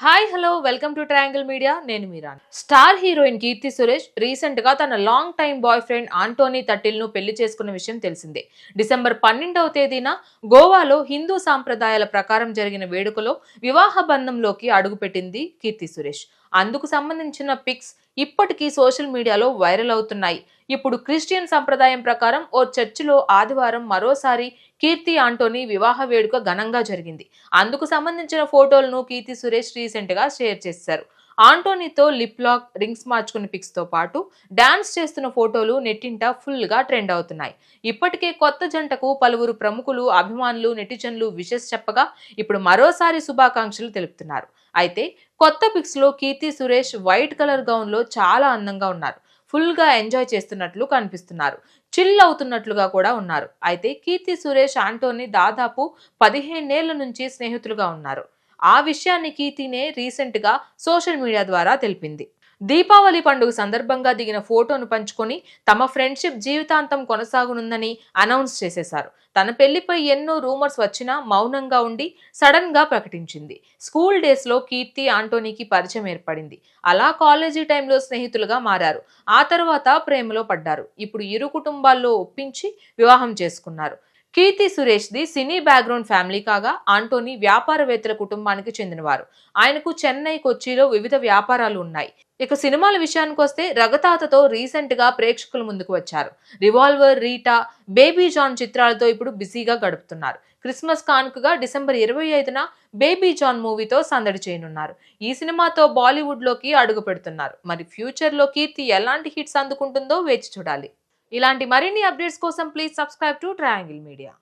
Hi hello welcome to triangle media నేను Meera star heroine Keerthy Suresh రీసెంట్గా తన long time boy friend Antony తటిల్ను పెళ్ళి చేసుకున్న విషయం తెలిసిందే. డిసెంబర్ పన్నెండవ తేదీన గోవాలో హిందూ సాంప్రదాయాల ప్రకారం జరిగిన వేడుకలో వివాహ బంధంలోకి అడుగుపెట్టింది కీర్తి సురేష్. అందుకు సంబంధించిన పిక్స్ ఇప్పటికీ సోషల్ మీడియాలో వైరల్ అవుతున్నాయి. ఇప్పుడు క్రిస్టియన్ సంప్రదాయం ప్రకారం ఓ చర్చిలో ఆదివారం మరోసారి కీర్తి ఆంటోనీ వివాహ వేడుక ఘనంగా జరిగింది. అందుకు సంబంధించిన ఫోటోలను కీర్తి సురేష్ రీసెంట్గా షేర్ చేశారు. ఆంటోనీతో లిప్ లాక్ రింగ్స్ మార్చుకున్న పిక్స్తో పాటు డాన్స్ చేస్తున్న ఫోటోలు నెట్టింట ఫుల్గా ట్రెండ్ అవుతున్నాయి. ఇప్పటికే కొత్త జంటకు పలువురు ప్రముఖులు అభిమానులు నెటిజన్లు విషెస్ చెప్పగా ఇప్పుడు మరోసారి శుభాకాంక్షలు తెలుపుతున్నారు. అయితే కొత్త పిక్స్లో కీర్తి సురేష్ వైట్ కలర్ గౌన్లో చాలా అందంగా ఉన్నారు. ఫుల్గా ఎంజాయ్ చేస్తున్నట్లు కనిపిస్తున్నారు. చిల్ అవుతున్నట్లుగా కూడా ఉన్నారు. అయితే కీర్తి సురేష్ ఆంటోని దాదాపు పదిహేనేళ్ళ నుంచి స్నేహితులుగా ఉన్నారు. ఆ విషయాన్ని కీర్తినే రీసెంట్గా సోషల్ మీడియా ద్వారా తెలిపింది. దీపావళి పండుగ సందర్భంగా దిగిన ఫోటోను పంచుకొని తమ ఫ్రెండ్షిప్ జీవితాంతం కొనసాగనుందని అనౌన్స్ చేసేశారు. తన పెళ్ళిపై ఎన్నో రూమర్స్ వచ్చినా మౌనంగా ఉండి సడన్గా ప్రకటించింది. స్కూల్ డేస్లో కీర్తి ఆంటోనీకి పరిచయం ఏర్పడింది. అలా కాలేజీ టైంలో స్నేహితులుగా మారారు. ఆ తర్వాత ప్రేమలో పడ్డారు. ఇప్పుడు ఇరు కుటుంబాల్లో ఒప్పించి వివాహం చేసుకున్నారు. కీర్తి సురేష్ ది సినీ బ్యాక్గ్రౌండ్ ఫ్యామిలీ కాగా ఆంటోనీ వ్యాపారవేత్తల కుటుంబానికి చెందినవారు. ఆయనకు చెన్నై కొచ్చిలో వివిధ వ్యాపారాలు ఉన్నాయి. ఇక సినిమాల విషయానికి వస్తే రగతాతతో రీసెంట్గా ప్రేక్షకుల ముందుకు వచ్చారు. రివాల్వర్ రీటా బేబీ జాన్ చిత్రాలతో ఇప్పుడు బిజీగా గడుపుతున్నారు. క్రిస్మస్ కానుకగా డిసెంబర్ ఇరవై ఐదున బేబీ జాన్ మూవీతో సందడి చేయనున్నారు. ఈ సినిమాతో బాలీవుడ్లోకి అడుగు పెడుతున్నారు మరి ఫ్యూచర్లో కీర్తి ఎలాంటి హిట్స్ అందుకుంటుందో వేచి చూడాలి. ఇలాంటి మరిన్ని అప్డేట్స్ కోసం please subscribe to triangle media